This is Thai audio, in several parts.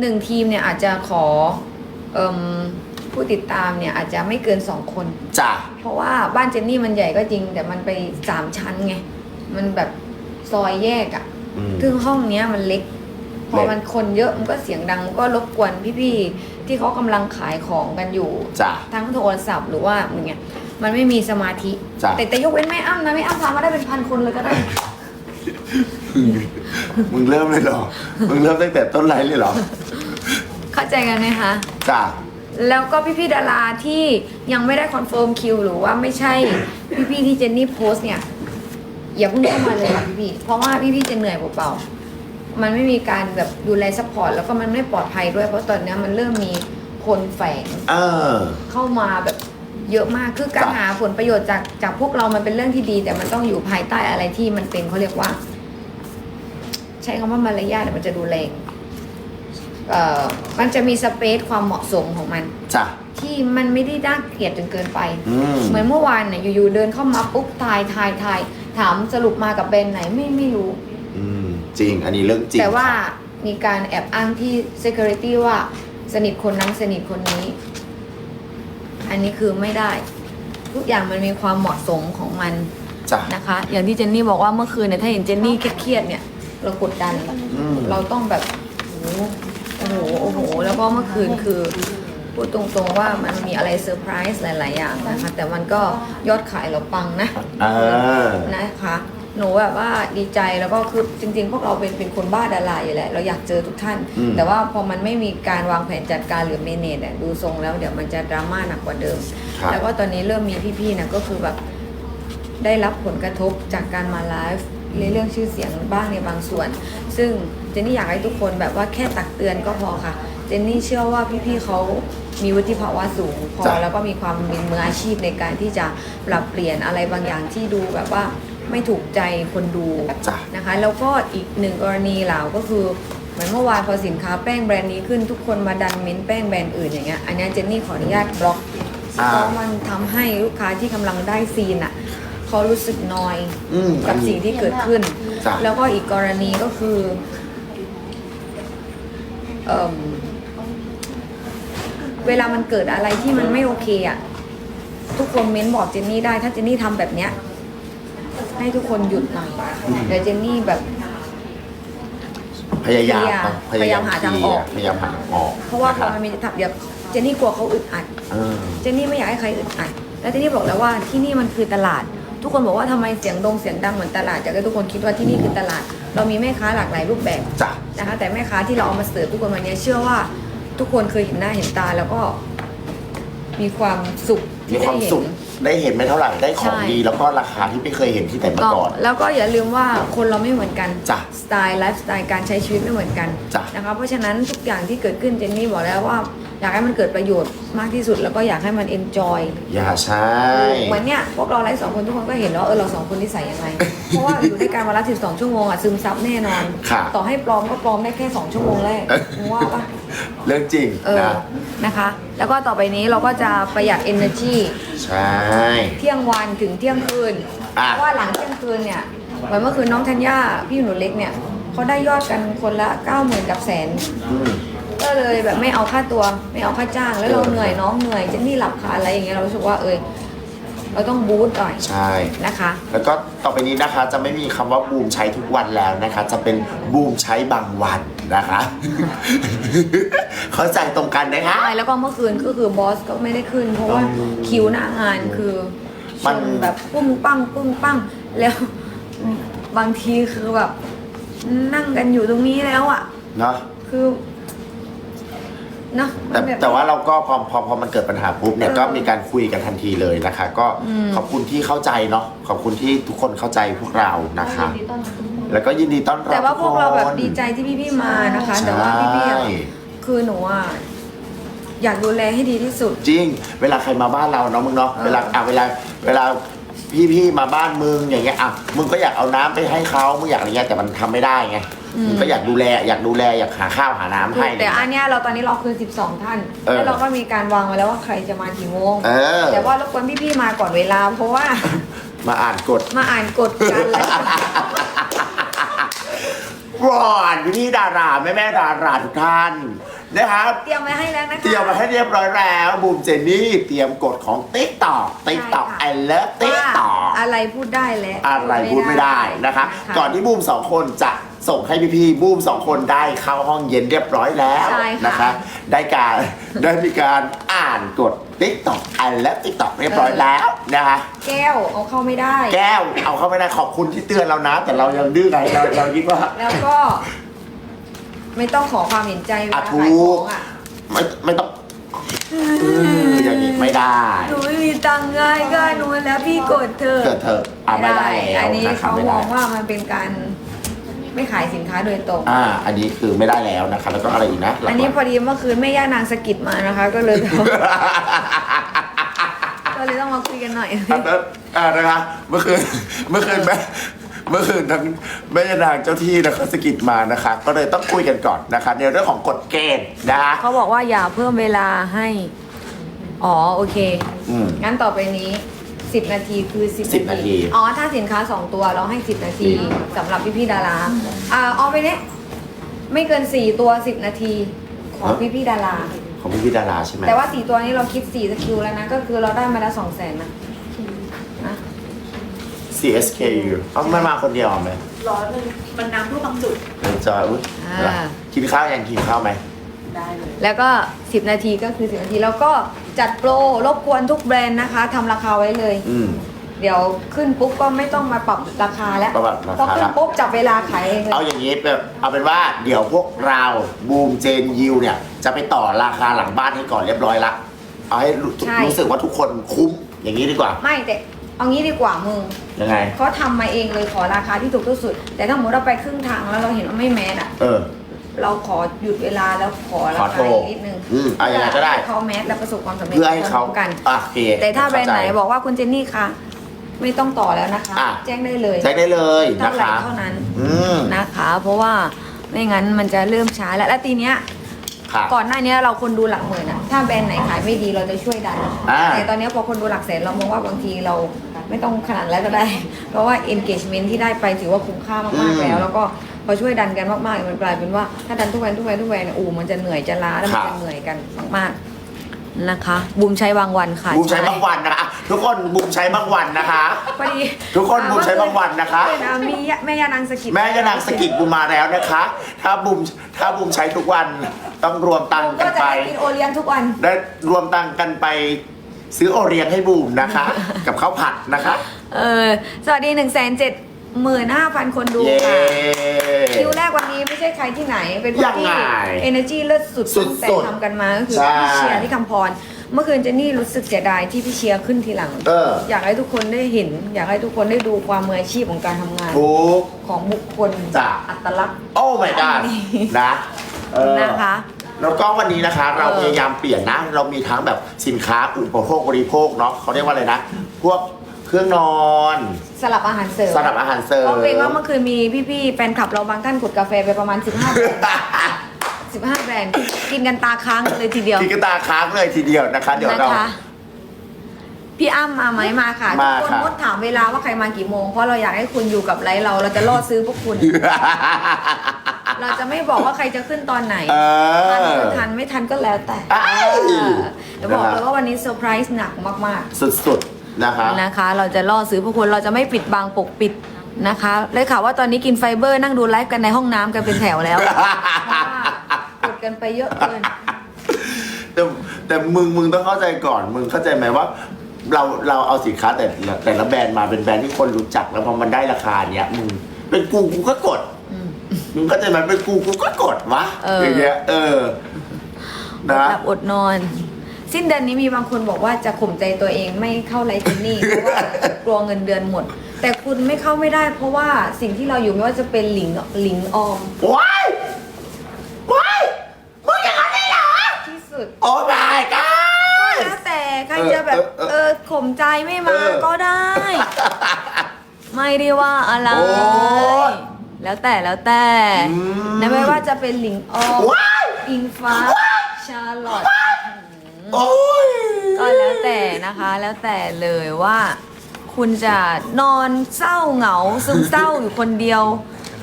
หนึ่งทีมเนี่ยอาจจะขอเอมผู้ติดตามเนี่ยอาจจะไม่เกินสองคน จ้ะ เพราะว่าบ้านเจนนี่มันใหญ่ก็จริง แต่มันไปสามชั้นไง มันแบบซอยแยกอะ่ะอืม ซึ่งห้องเนี้ยมันเล็ก พอเล็ก มันคนเยอะมันก็เสียงดังมันก็รบกวนพี่ๆที่เขากำลังขายของกันอยู่ จ้ะ ทั้งโทรศัพท์หรือว่าอย่างเงี้ยมันไม่มีสมาธิ จ้ะ แต่แต่ยกเว้นแม่อ้ำนะแม่อ้ำพามาได้เป็นพันคนเลยก็ได้ มึงเริ่มเลยเหรอ มึงเริ่มตั้งแต่ต้นไลฟ์เลยเหรอ เข้าใจกันไหมคะ จ้ะแล้วก็พี่ๆดาราที่ยังไม่ได้คอนเฟิร์มคิวหรือว่าไม่ใช่ พี่ๆที่เจนนี่โพสต์เนี่ย อย่าเพิ่งเข้ามาเลยค่ะพี่ๆเพราะว่าพี่ๆจะเหนื่อยเปล่าๆมันไม่มีการแบบดูแลซัพพอร์ตแล้วก็มันไม่ปลอดภัยด้วยเพราะตอนเนี้ยมันเริ่มมีคนแฝงเออ เข้ามาแบบเยอะมากคือการจ้ะ หาผลประโยชน์จากจากพวกเรามันเป็นเรื่องที่ดี แต่มันต้องอยู่ภายใต้อะไรที่มันเป็นเขาเรียกว่าใช้คำว่ามารยาทแต่มันจะดูแรงเอ่อมันจะมีสเปซความเหมาะสมของมันจ้ะที่มันไม่ได้น่าเกลียดจนเกินไปอืมเหมือนเมื่อวานเนี่ยอยู่ๆเดินเข้ามาปุ๊บทายทายทายถามสรุปมากับแบรนด์ไหนไม่ไม่รู้อืมจริง อันนี้เรื่องจริง แต่ว่ามีการแอบอ้างที่ security ว่าสนิทคนนั้นสนิทคนนี้ อันนี้คือไม่ได้ ทุกอย่างมันมีความเหมาะสมของมันจ้ะนะคะ อย่างที่เจนนี่บอกว่าเมื่อคืนเนี่ยถ้าเห็นเจนนี่เครียดๆเนี่ย เรากดดันอืม เราต้องแบบโอ้โหโอ้โห แล้วก็เมื่อคืนคือพูดตรงๆว่ามันมีอะไรเซอร์ไพรส์หลาย ๆ อย่างนะคะ แต่มันก็ยอดขายเราปังนะ เออ นะคะ หนูแบบว่าดีใจแล้วก็คือจริง ๆ พวกเราเป็นเป็นคนบ้าดาราอยู่แหละเราอยากเจอทุกท่าน อืม แต่ว่าพอมันไม่มีการวางแผนจัดการหรือเมเนจอะดูทรงแล้วเดี๋ยวมันจะดราม่าหนักกว่าเดิม ครับ แล้วก็ตอนนี้เริ่มมีพี่ๆนะก็คือแบบได้รับผลกระทบจากการมาไลฟ์ ในเรื่องชื่อเสียงบ้างในบางส่วน ซึ่งเจนนี่อยากให้ทุกคนแบบว่าแค่ตักเตือนก็พอค่ะ เจนนี่เชื่อว่าพี่ๆเขามีวุฒิภาวะสูงพอ จ้ะ แล้วก็มีความเป็นมืออาชีพในการที่จะปรับเปลี่ยนอะไรบางอย่างที่ดูแบบว่าไม่ถูกใจคนดู จ้ะ นะคะแล้วก็อีกหนึ่งกรณีเหล่าก็คือเหมือนเมื่อวานพอสินค้าแป้งแบรนด์นี้ขึ้นทุกคนมาดันเม้นแป้งแบรนด์อื่นอย่างเงี้ยอันเนี้ยเจนนี่ขออนุญาตบล็อกอ่าเพราะมันทำให้ลูกค้าที่กำลังได้ซีนอะ เขารู้สึกนอยอืมกับสิ่งที่เกิดขึ้น จ้ะ แล้วก็อีกกรณีก็คือเอิ่มเวลามันเกิดอะไรที่มันไม่โอเคอะ ทุกคนเม้นบอกเจนนี่ได้ ถ้าเจนนี่ทำแบบเนี้ย ให้ทุกคนหยุดหน่อยเดี๋ยวเจนนี่แบบ พยายามพยายามหาทางออก พยายามหาทางออกเพราะว่าพอคมันบมีทับเดี๋ยวเจนนี่กลัวเขาอึดอัด เออ เจนนี่ไม่อยากให้ใครอึดอัด แล้วเจนนี่บอกแล้วว่าที่นี่มันคือตลาด ทุกคนบอกว่าทำไมเสียงดงเสียงดังเหมือนตลาดอยากให้ทุกคนคิดว่าที่นี่คือตลาด เรามีแม่ค้าหลากหลายรูปแบบจ้ะ นะคะ แต่แม่ค้าที่เราเอามาเสิร์ฟทุกคนวันนี้เชื่อว่าทุกคนเคยเห็นหน้าเห็นตาแล้วก็ มีความสุขมีที่คได้วามเห็น สุขได้เห็นไม่เท่าไหร่ได้ของใช่ ดี แล้วก็ราคาที่ไม่เคยเห็นที่ไหนมาต้องก่อน แล้วก็อย่าลืมว่าคนเราไม่เหมือนกันจ้ะสไตล์ไลฟ์สไตล์การใช้ชีวิตไม่เหมือนกันจ้ะ นะคะเพราะฉะนั้นทุกอย่างที่เกิดขึ้นเจนนี่บอกแล้วว่า อยากให้มันเกิดประโยชน์มากที่สุดแล้วก็อยากให้มันเอนจอยอย่าใช่เหมือนเนี้ยพวกเราไลฟ์สองคนทุกคนก็เห็นแล้วเออเราสองคนนิสัยยังไง เพราะว่าอยู่ด้วยกันวันละ12ชั่วโมงอะซึมซับแน่นอน ค่ะ ต่อให้ปลอมก็ปลอมได้แค่2ชั่วโมงแรกมึงว่าปะเรื่องจริงเออนะนะคะ แล้วก็ต่อไปนี้เราก็จะประหยัด energy ใช่ เที่ยงวันถึงเที่ยงคืนอะ เพราะว่าหลังเที่ยงคืนเนี่ยเหมือนเมื่อคืนน้องธัญญาพี่หนูเล็กเนี่ยเขาได้ยอดกันคนละ9ก้าหมื่นกับแสนอืม ก็เลยแบบไม่เอาค่าตัวไม่เอาค่าจ้าง แล้วเราเออเหนื่อยน้องเหนื่อยเจนนี่หลับคาอะไรอย่างเงี้ยเรารู้สึกว่าเอยเราต้องบูสต์หน่อยใช่ นะคะ แล้วก็ต่อไปนี้นะคะจะไม่มีคำว่าบูมใช้ทุกวันแล้วนะคะ จะเป็นบูมใช้บางวันนะคะ เข้าใจตรงกันนะคะ ใช่แล้วก็เมื่อคืนก็คือบอสก็ไม่ได้ขึ้น เพราะว่าอืมคิวหน้างานคือมันชแบบปุ้งปังปุ้งปังแล้วบางทีคือแบบ นั่งกันอยู่ตรงนี้แล้วอะ เนาะคือ เนอะแต่มันบบ แต่ว่าเราก็พอพอพอมันเกิดปัญหาปุ๊บเนี่ยเออก็มีการคุยกันทันทีเลยนะคะ ก็อืม ขอบคุณที่เข้าใจเนาะขอบคุณที่ทุกคนเข้าใจพวกเรานะคะแล้วก็ยินดีต้อนรับแต่ว่าพวกเราแบบทุคนดีใจที่พี่ๆมานะคะ แต่ว่าพี่ๆอะใช่ คือหนูอะอยากดูแลให้ดีที่สุด จริง เวลาใครมาบ้านเราเนาะมึงเนาะ เออเวลาอะเวลาเวลา พี่พี่ๆมาบ้านมึงอย่างเงี้ยอะมึงก็อยากเอาน้ำไปให้เขามึงอยากอะไรเงี้ยแต่มันทำไม่ได้ไงมึงก็อยากดูแลอยากดูแลอยากหาข้าวหาน้ำให้แต่อันเนี้ยเราตอนนี้เราคือ 12 ท่าน เออ แล้วเราก็มีการวางไว้แล้วว่าใครจะมากี่โมง เออ แต่ว่ารบกวนพี่ๆมาก่อนเวลา เพราะว่า มาอ่านกฎ มาอ่านกฎกันแล้ว ก่อนพี่ๆดาราแม่แม่ๆดาราทุกท่าน นะครับ เตรียมไว้ให้แล้วนะคะ เตรียมมาให้เรียบร้อยแล้วบูมเจนนี่เตรียมกฎของติ๊กตอกติ๊กตอกใช่ค่ะไอเลิฟติ๊กตอกว่าอะไรพูดได้และอะไรพูดไม่ได้นะคะ ก่อนที่บูมสองคนจะส่งให้พี่ๆบูมสองคนได้เข้าห้องเย็นเรียบร้อยแล้วใช่ค่ะ นะคะ ได้การได้มีการอ่านกฎติ๊กตอกไอเลิฟติ๊กตอกเรียบร้อยแล้วนะคะ แก้วเอาเข้าไม่ได้ แก้วเอาเข้าไม่ได้ขอบคุณที่เตือนเรานะ แต่เรายังดื้อไงเราเราคิดว่า แล้วก็ ไม่ต้องขอความเห็นใจเวอะลาถูขายขกองอะไม่ไม่ต้องเอออย่างนี้ไม่ได้หนูไม่มีตังค์ง่ายก็หนูแล้วพี่กดเธอะเกิดเถอะอะไม่ได้แล้วอันนี้นะคะเขาไม่มได้ องว่ามันเป็นการไม่ขายสินค้าโดยตรง อ่า อันนี้คือไม่ได้แล้วนะคะ แล้วก็อะไรอีกนะอันนี้พอดีเมื่อคืนแม่ย่านางสะกิดมานะคะ ก็เลยก็เลยต้องมาคุยกันหน่อย อะแล้วอ่านะคะ เมื่อคืน เมื่อคืนแม่ เมื่อคืนทั้งแม่ยานางเจ้าที่นะคะสะกิดมานะคะ ก็เลยต้องคุยกันก่อนนะคะ ในเรื่องของกฎเกณฑ์นะคะเขาบอกว่าอย่าเพิ่มเวลาให้ อ๋อโอเค อืม งั้นต่อไปนี้ 10 นาทีคือ 10 10นาที อ๋อ ถ้าสินค้า 2 ตัวเราให้ 10 นาทีสำหรับพี่ๆดารา อ่าเอาไปเนี้ยไม่เกิน 4 ตัว 10 นาทีของพี่ๆดารา ของพี่พี่ดาราใช่ไหมแต่ว่า 4 ตัวนี้เราคิด4สกิลแล้วนะ ก็คือเราได้มาแล้ว2แสนนะนะ CSKU เอามันมาคนเดียวไหมร้อนเลยมันน้ำท่วมบางจุดเดี๋ยวจอยอุ๊ยกินข้าวยังกินข้าวไหม ได้เลย แล้วก็ 10 นาทีก็คือ 10 นาที แล้วก็จัดโปรรบกวนทุกแบรนด์นะคะทำราคาไว้เลย อืม เดี๋ยวขึ้นปุ๊บก็ไม่ต้องมาปรับราคาแล้วปรับราคา พอขึ้นปุ๊บจับเวลาขายเองเลยเอาอย่างนี้แบบเอาเป็นว่าเดี๋ยวพวกเราบูมเจนยิวเนี่ย จะไปต่อราคาหลังบ้านให้ก่อนเรียบร้อยละ เอาให้รู้รู้สึกว่าทุกคนคุ้มอย่างนี้ดีกว่า ไม่แต่ เอางี้ดีกว่ามึงยังไง เขาทำมาเองเลยขอราคาที่ถูกที่สุด แต่ถ้าสมมติเราไปครึ่งทางแล้วเราเห็นว่าไม่แมสอะเออ เราขอหยุดเวลาแล้วขอราขอโทคารอีกนิดนึงอืมเอาอย่างไรก็ได้ ให้เขาแมสและประสบความสำเร็จเพื่อให้เขาพร้อมกัน อะโอเคแต่ถ้าแบรนด์ไหนเข้ใจ บอกว่าคุณเจนนี่คะไม่ต้องต่อแล้วนะคะ อะ แจ้งได้เลยแจ้งได้เลยนะเท่าไหร่คะเท่านั้นอืมนะคะ เพราะว่าไม่งั้นมันจะเริ่มช้าแล้วและทีเนี้ย ค่ะ ก่อนหน้านี้เราคนดูหลักหมื่นอะถ้าแบรนด์ไหนขายไม่ดีเราจะช่วยดัน อ่าแต่ตอนนี้พอคนดูหลักแสนเรามองว่าบางทีเรา ไม่ต้องขนาดแล้วก็ได้ เพราะว่า engagement ที่ได้ไปถือว่าคุ้มค่ามากๆแล้ว แล้วก็พอช่วยดันกันมากๆ มันกลายเป็นว่าถ้าดันทุกวันทุกวันทุกวันเนี่ยอูมันจะเหนื่อยจะล้าแล้วมันจะเหนื่อยกันมากๆนะคะ บูมใช้บางวันค่ะบูมใช้บางวันนะคะอะทุกคนบูมใช้บางวันนะคะพอดีทุกคนบูมใช้บางวันนะคะเออมีแม่ยานางสะกิดแม่ยานางสกิดบูมมาแล้วนะคะ ถ้าบูมถ้าบูมใช้ทุกวันต้องรวมตังค์กัก็นจะไปได้กินโอเลี้ยงทุกวันได้รวมตังค์กันไป ซื้อโอเรียนให้บูมนะคะ กับข้าวผัดนะคะ เออสวัสดีหนึ่งแสนเจ็ดหมื่นห้าพันคนดูเย้ ค่ะคิวแรกวันนี้ไม่ใช่ใครที่ไหน เป็นคนที่ ยังไง energy เลิศสุดสุดๆตั้งแต่ทำกันมาก็คือใช่พี่เชียร์ที่คำพร เมื่อคืนเจนนี่รู้สึกเสียดายที่พี่เชียร์ขึ้นทีหลัง เอออยากให้ทุกคนได้เห็น อยากให้ทุกคนได้ดูความมืออาชีพของการทำงานทุกของบุคคลจ้ะ อัตลักษณ์ โอ้ my god นะเออ นะคะ แล้วก็วันนี้นะคะ เราเออพยายามเปลี่ยนนะ เรามีทั้งแบบสินค้าอุปโภคบริโภคเนาะเขาเรียกว่าอะไรนะ พวกเครื่องนอนสลับอาหารเสริมสำหรับอาหารเสริมก็เป็นว่าเมื่อคืนมีพี่ๆแฟนคลับเราบางท่านกดกาแฟไปประมาณ 15แบรนด์15แบรนด์กินกันตาค้างเลยทีเดียวกินกระตาค้างเลยทีเดียวนะคะ เดี๋ยวนะเราคะพี่อ้ำมาไหมมาค่ะมาทุกคนค่ะงดถามเวลาว่าใครมากี่โมง เพราะเราอยากให้คุณอยู่กับไลฟ์เราเราจะล่อซื้อพวกคุณ เราจะไม่บอกว่าใครจะขึ้นตอนไหนเอทันอก็ทันไม่ทันก็แล้วแต่อ้ายเออเดี๋ยวบอกนะครับเลยว่าวันนี้เซอร์ไพรส์หนักมากสุดๆนะคะ ๆนะคะ เราจะล่อซื้อพวกคุณเราจะไม่ปิดบังปกปิดนะคะเลยข่าวว่าตอนนี้กินไฟเบอร์นั่งดูไลฟ์กันในห้องน้ำกันเป็นแถวแล้วเพราะว่ากดกันไปเยอะเกิน แต่แต่มึงมึงต้องเข้าใจก่อน มึงเข้าใจไหมว่า เราเราเอาสินค้าแต่ละแต่ละแบรนด์มาเป็นแบรนด์ที่คนรู้จักแล้วพอมันได้ราคาเนี้ยมึงเป็นกูกูก็กดอื มมึงเข้าใจไหมเป็นกูกูก็กดวะเอออ อย่างเงี้ยเอออดนะ หลับอดนอน สิ้นเดือนนี้มีบางคนบอกว่าจะข่มใจตัวเองไม่เข้าไลฟ์เจนนี่ เพราะว่ากลัวเงินเดือนหมด แต่คุณไม่เข้าไม่ได้ เพราะว่าสิ่งที่เราอยู่ไม่ว่าจะเป็นหลิงหลิงออมว้ายว้ายมึงอย่างนั้นได้เหรอ ที่สุด โอ้ my god แล้วแต่ใครจะแบบเออเออเออข่มใจไม่มาเออก็ได้ ไม่ได้ว่าอะไร โอ้ย แล้วแต่แล้วแต่อืมนะไม่ว่าจะเป็นหลิงออมว้ายอิงฟ้า ชาลอตโอ้ยก็แล้วแต่นะคะ แล้วแต่เลยว่า คุณจะนอนเศร้าเหงาซึมเศร้าอยู่คนเดียว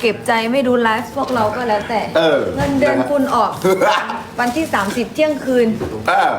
เก็บใจไม่ดูไลฟ์พวกเราก็แล้วแต่เออเงินเดือนคุณออกวันที่ 30 เที่ยงคืนเออ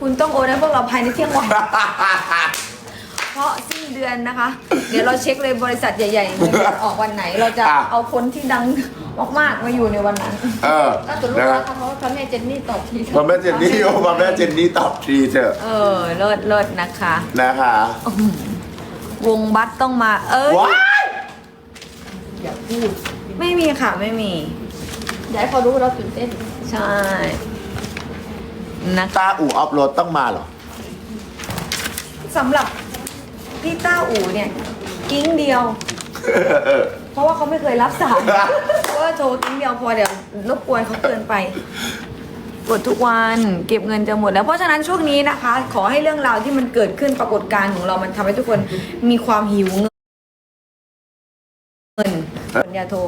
คุณต้องโอนให้พวกเราภายในเที่ยงวัน เพราะสิ้นเดือนนะคะ เดี๋ยวเราเช็คเลยบริษัทใหญ่ๆเงินเดือนออกวันไหน เราจะอะ เอาคนที่ดังมากๆมาอยู่ในวันนั้นเออก็ตัวลูกนะคค้ารับเพราะว่าพระแม่เจนนี่ตอบทีพอแม่เจนนี่โอ้พอแม่เจนนี่ตอบทีเถอะเออเลิศเลิศนะคะ นะคะ วงบัตต้องมา เอ้ยว้ายอย่าพูดไม่มีค่ะไม่มี อย่าให้เขารู้ว่าเราตื่นเต้นใช่นะคะ ตาอู่ออฟโรดต้องมาเหรอ สำหรับ พี่ต้าอู่เนี่ยกิ้งเดียว เพราะว่าเขาไม่เคยรับสาย เพราะว่าโทรกิ้งเดียวพอเดี๋ยวรบกวนเขาเกินไปกดทุกวันเก็บเงินจะหมดแล้วเพราะฉะนั้นช่วงนี้นะคะ ขอให้เรื่องราวที่มันเกิดขึ้นปรากฏการณ์ของเรามันทำให้ทุกคนมีความหิวเงินอย่าโทร